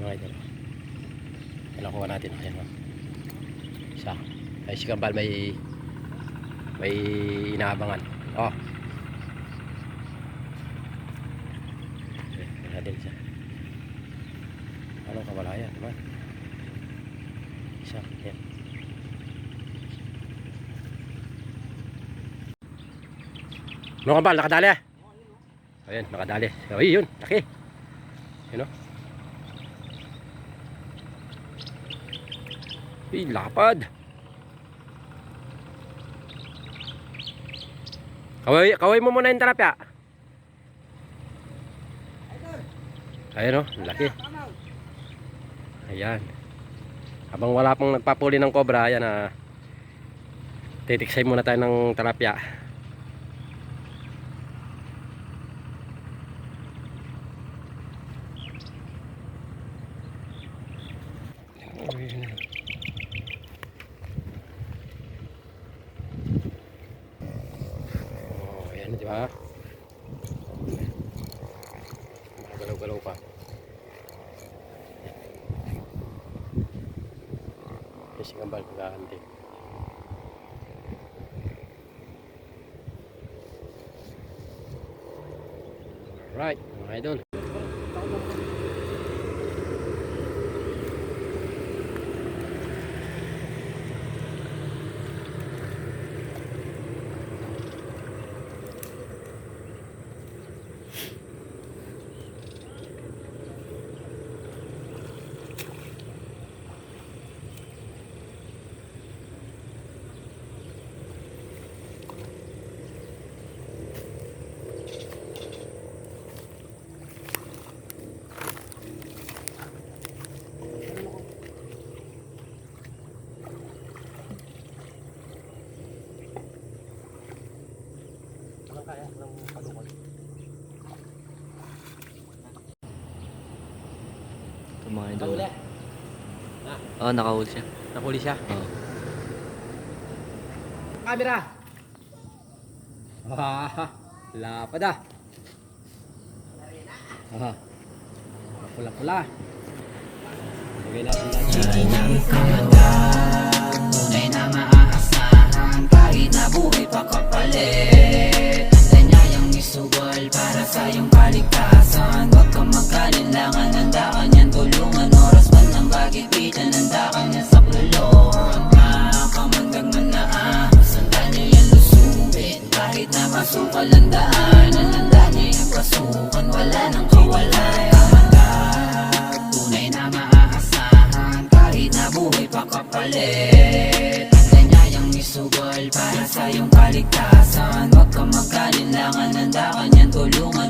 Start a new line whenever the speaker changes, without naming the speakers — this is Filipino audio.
Mga idol. Yan ang kuha natin. Ayan o. Isa. Ay si Kambal may may inaabangan. Oh. Okay, natin isa. Anong kamalaya naman? Isa. Yan. Ano Kambal? Nakadali ah. Ayan, nakadali. Ay, yun. Laki. Yun o. Uy, lapad. Kaway, kaway mo muna yung tilapia. Ayun o, laki. Ayan. Habang wala pang nagpapuli ng cobra, ayan na. Titiksay muna tayo ng tilapia. Oh, ayan, di ba? Galaw-galaw pa. Kasi kambal pagkahanti. Right, mga idol. Kaya ng kalukot.
Ito mga idol. Oo, oh, nakahuli siya.
Nakuli siya.
Oo.
Camera. Ah, lapad ah. Ah. Pula-pula. Lagay natin natin.
Kaligtasan. Huwag kang magkalinlangan Handa ka niyan tulungan. Oras man ng bagit-bitan Handa ka niyan sa kulungan. Makamandag man na ah Sanda niya lusubin. Kahit na masukal ang daanan. Handa niya yung pasukan. Wala nang kawalan. Kamandag Tunay na maaasahan. Kahit na buhay pa kapalit. Isugal Para sa iyong kaligtasan. Huwag kang magkalinlangan Handa ka niyan tulungan